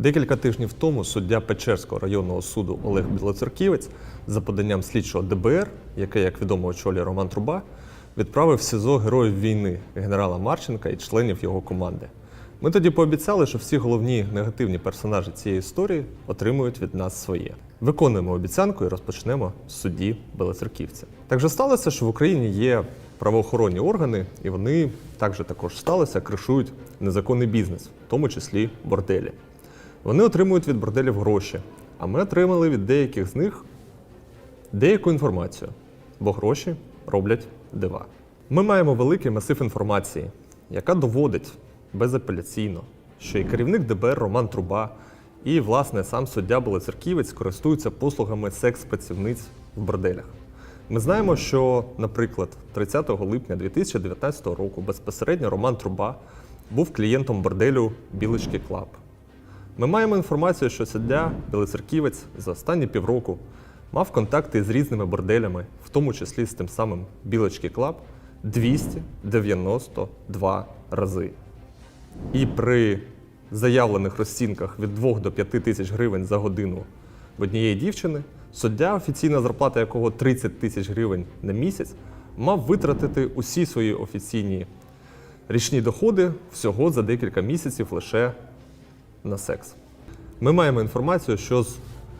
Декілька тижнів тому суддя Печерського районного суду Олег Білоцерківець за поданням слідчого ДБР, яке, як відомо, очолює Роман Труба, відправив в СІЗО героїв війни генерала Марченка і членів його команди. Ми тоді пообіцяли, що всі головні негативні персонажі цієї історії отримують від нас своє. Виконуємо обіцянку і розпочнемо з судді Белоцерківця. Так же сталося, що в Україні є правоохоронні органи, і вони також також сталося, кришують незаконний бізнес, в тому числі борделі. Вони отримують від борделів гроші, а ми отримали від деяких з них деяку інформацію, бо гроші роблять дива. Ми маємо великий масив інформації, яка доводить безапеляційно, що і керівник ДБР Роман Труба, і, власне, сам суддя Белоцерківець користуються послугами секс-працівниць в борделях. Ми знаємо, що, наприклад, 30 липня 2019 року безпосередньо Роман Труба був клієнтом борделю Білочки Клаб. Ми маємо інформацію, що суддя Білоцерківець за останні півроку мав контакти з різними борделями, в тому числі з тим самим Білочки Клаб, 292 рази. І при заявлених розцінках від 2 до 5 тисяч гривень за годину в однієї дівчини, суддя, офіційна зарплата якого 30 тисяч гривень на місяць, мав витратити усі свої офіційні річні доходи всього за декілька місяців лише на секс. Ми маємо інформацію, що з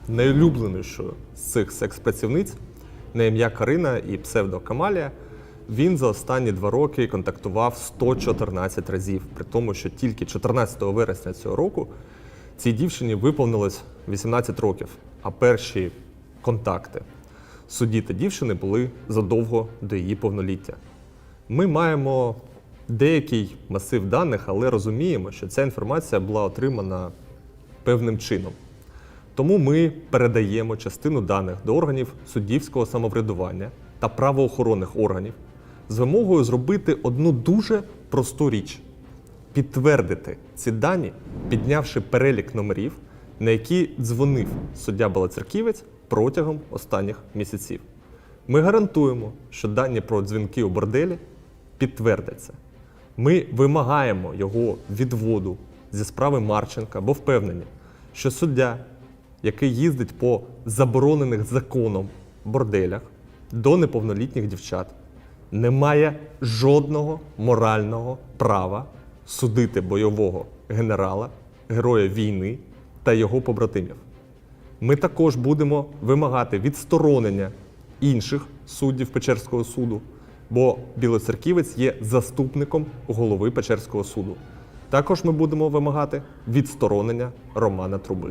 найулюбленішою з цих секс-працівниць на ім'я Карина і псевдо Камалія він за останні два роки контактував 114 разів, при тому, що тільки 14 вересня цього року цій дівчині виповнилось 18 років, а перші контакти судді та дівчини були задовго до її повноліття. Ми маємо деякий масив даних, але розуміємо, що ця інформація була отримана певним чином. Тому ми передаємо частину даних до органів суддівського самоврядування та правоохоронних органів з вимогою зробити одну дуже просту річ підтвердити ці дані, піднявши перелік номерів, на які дзвонив суддя Балацерківець протягом останніх місяців. Ми гарантуємо, що дані про дзвінки у борделі підтвердяться. Ми вимагаємо його відводу зі справи Марченка, бо впевнені, що суддя, який їздить по заборонених законом борделях до неповнолітніх дівчат, не має жодного морального права судити бойового генерала, героя війни та його побратимів. Ми також будемо вимагати відсторонення інших суддів Печерського суду, бо Білоцерківець є заступником голови Печерського суду. Також ми будемо вимагати відсторонення Романа Труби.